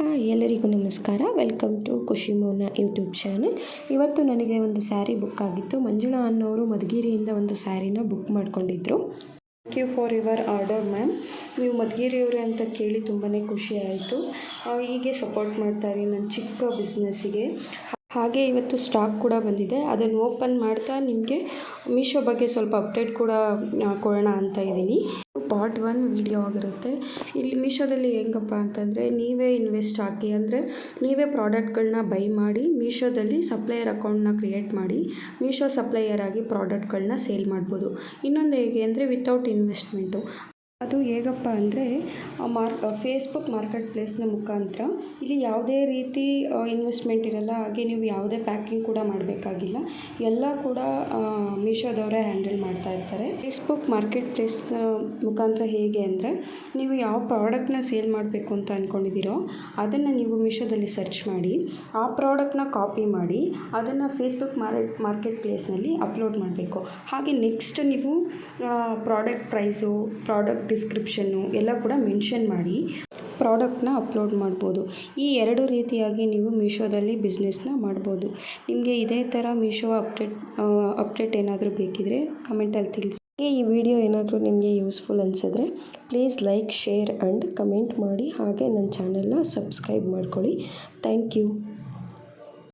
Hi ಎಲ್ಲರಿಗೂ ನಮಸ್ಕಾರ. Welcome to ಖುಷಿ ಮೋನ ಯೂಟ್ಯೂಬ್ ಚಾನಲ್ ಇವತ್ತು ನನಗೆ ಒಂದು ಸ್ಯಾರಿ ಬುಕ್ ಆಗಿತ್ತು. ಮಂಜುಳಾ ಅನ್ನೋರು ಮಧುಗಿರಿಯಿಂದ ಒಂದು ಸ್ಯಾರಿನ ಬುಕ್ ಮಾಡ್ಕೊಂಡಿದ್ರು. Thank you for your order ma'am ನೀವು ಮಧುಗಿರಿಯವರೇ ಅಂತ ಕೇಳಿ ತುಂಬಾ ಖುಷಿ ಆಯಿತು. ಹೀಗೆ ಸಪೋರ್ಟ್ ಮಾಡ್ತಾರೆ ನನ್ನ ಚಿಕ್ಕ ಬಿಸ್ನೆಸ್ಸಿಗೆ ಹಾಗೆ ಇವತ್ತು ಸ್ಟಾಕ್ ಕೂಡ ಬಂದಿದೆ. ಅದನ್ನು ಓಪನ್ ಮಾಡ್ತಾ ನಿಮಗೆ ಮೀಶೋ ಬಗ್ಗೆ ಸ್ವಲ್ಪ ಅಪ್ಡೇಟ್ ಕೂಡ ಕೊಡೋಣ ಅಂತ ಇದ್ದೀನಿ. ಪಾರ್ಟ್ ಒನ್ ವಿಡಿಯೋ ಆಗಿರುತ್ತೆ. ಇಲ್ಲಿ ಮೀಶೋದಲ್ಲಿ ಹೆಂಗಪ್ಪ ಅಂತಂದರೆ ನೀವೇ ಇನ್ವೆಸ್ಟ್ ಹಾಕಿ, ಅಂದರೆ ನೀವೇ ಪ್ರಾಡಕ್ಟ್ಗಳನ್ನ ಬೈ ಮಾಡಿ ಮೀಶೋದಲ್ಲಿ ಸಪ್ಲೈಯರ್ ಅಕೌಂಟ್ನ ಕ್ರಿಯೇಟ್ ಮಾಡಿ ಮೀಶೋ ಸಪ್ಲೈಯರ್ ಆಗಿ ಪ್ರಾಡಕ್ಟ್ಗಳನ್ನ ಸೇಲ್ ಮಾಡ್ಬೋದು. ಇನ್ನೊಂದು ಹೇಗೆ ಅಂದರೆ ವಿತೌಟ್ ಇನ್ವೆಸ್ಟ್ಮೆಂಟು ಅದು ಹೇಗಪ್ಪ ಅಂದರೆ ಮಾರ್ ಫೇಸ್ಬುಕ್ ಮಾರ್ಕೆಟ್ ಪ್ಲೇಸ್ನ ಮುಖಾಂತರ ಇಲ್ಲಿ ಯಾವುದೇ ರೀತಿ ಇನ್ವೆಸ್ಟ್ಮೆಂಟ್ ಇರಲ್ಲ, ಹಾಗೆ ನೀವು ಯಾವುದೇ ಪ್ಯಾಕಿಂಗ್ ಕೂಡ ಮಾಡಬೇಕಾಗಿಲ್ಲ. ಎಲ್ಲ ಕೂಡ ಮೀಶೋದವರೇ ಹ್ಯಾಂಡಲ್ ಮಾಡ್ತಾ ಇರ್ತಾರೆ. ಫೇಸ್ಬುಕ್ ಮಾರ್ಕೆಟ್ ಪ್ಲೇಸ್ನ ಮುಖಾಂತರ ಹೇಗೆ ಅಂದರೆ, ನೀವು ಯಾವ ಪ್ರಾಡಕ್ಟ್ನ ಸೇಲ್ ಮಾಡಬೇಕು ಅಂತ ಅಂದ್ಕೊಂಡಿದ್ದೀರೋ ಅದನ್ನು ನೀವು ಮೀಶೋದಲ್ಲಿ ಸರ್ಚ್ ಮಾಡಿ, ಆ ಪ್ರಾಡಕ್ಟ್ನ ಕಾಪಿ ಮಾಡಿ, ಅದನ್ನು ಫೇಸ್ಬುಕ್ ಮಾರ್ಕೆಟ್ ಮಾರ್ಕೆಟ್ ಪ್ಲೇಸ್ನಲ್ಲಿ ಅಪ್ಲೋಡ್ ಮಾಡಬೇಕು. ಹಾಗೆ ನೆಕ್ಸ್ಟ್ ನೀವು ಪ್ರಾಡಕ್ಟ್ ಪ್ರೈಸು ಪ್ರಾಡಕ್ಟ್ ಡಿಸ್ಕ್ರಿಪ್ಷನ್ನು ಎಲ್ಲ ಕೂಡ ಮೆನ್ಷನ್ ಮಾಡಿ ಪ್ರಾಡಕ್ಟ್ನ ಅಪ್ಲೋಡ್ ಮಾಡ್ಬೋದು. ಈ ಎರಡು ರೀತಿಯಾಗಿ ನೀವು ಮೀಶೋದಲ್ಲಿ ಬಿಸ್ನೆಸ್ನ ಮಾಡ್ಬೋದು. ನಿಮಗೆ ಇದೇ ಥರ ಮೀಶೋ ಅಪ್ಡೇಟ್ ಅಪ್ಡೇಟ್ ಏನಾದರೂ ಬೇಕಿದ್ರೆ ಕಮೆಂಟಲ್ಲಿ ತಿಳಿಸಿ. ಈ ವಿಡಿಯೋ ಏನಾದರೂ ನಿಮಗೆ ಯೂಸ್ಫುಲ್ ಅನಿಸಿದ್ರೆ please like share and comment ಮಾಡಿ. ಹಾಗೆ ನನ್ನ ಚಾನೆಲ್ನ ಸಬ್ಸ್ಕ್ರೈಬ್ ಮಾಡ್ಕೊಳ್ಳಿ. Thank you